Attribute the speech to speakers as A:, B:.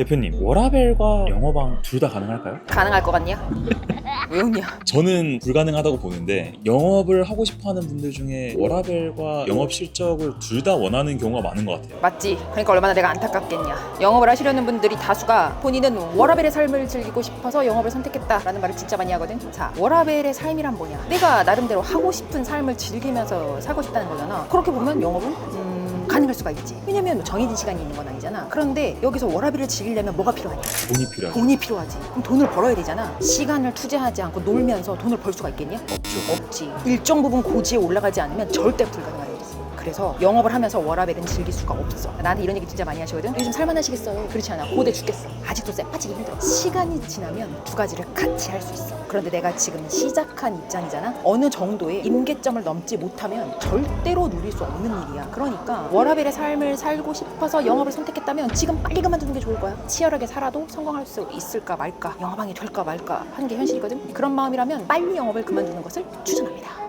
A: 대표님 워라벨과 영어방 둘 다 가능할까요?
B: 가능할 것 같냐? 왜 웃냐?
A: 저는 불가능하다고 보는데 영업을 하고 싶어하는 분들 중에 워라벨과 영업 실적을 둘 다 원하는 경우가 많은 것 같아요.
B: 맞지? 그러니까 얼마나 내가 안타깝겠냐. 영업을 하시려는 분들이 다수가 본인은 워라벨의 삶을 즐기고 싶어서 영업을 선택했다라는 말을 진짜 많이 하거든. 자, 워라벨의 삶이란 뭐냐? 내가 나름대로 하고 싶은 삶을 즐기면서 살고 싶다는 거잖아. 그렇게 보면 영업은 음, 가능할 수가 있지. 왜냐면 정해진 시간이 있는 건 아니잖아. 그런데 여기서 워라벨을 즐기려면 뭐가 필요하냐?
A: 돈이 필요하죠.
B: 돈이 필요하지. 그럼 돈을 벌어야 되잖아. 시간을 투자하지 않고 놀면서 돈을 벌 수가 있겠냐?
A: 없죠.
B: 없지. 일정 부분 고지에 올라가지 않으면 절대 일이지. 그래서 영업을 하면서 워라벨은 즐길 수가 없어. 나한테 이런 얘기 진짜 많이 하시거든. 요즘 살만하시겠어요. 그렇지 않아. 고대 죽겠어. 아직도 쎄 빠지기 힘들어. 시간이 지나면 두 가지를 같이 할 수 있어. 그런데 내가 지금 시작한 입장이잖아. 어느 정도의 임계점을 넘지 못하면 절대로 누릴 수 없는 일이야. 그러니까 워라벨의 삶을 살고 싶어서 영업을 선택했다면 지금 빨리 그만두는 게 좋을 거야. 치열하게 살아도 성공할 수 있을까 말까, 영업왕이 될까 말까 하는 게 현실이거든. 그런 마음이라면 빨리 영업을 그만두는 것을 추천합니다.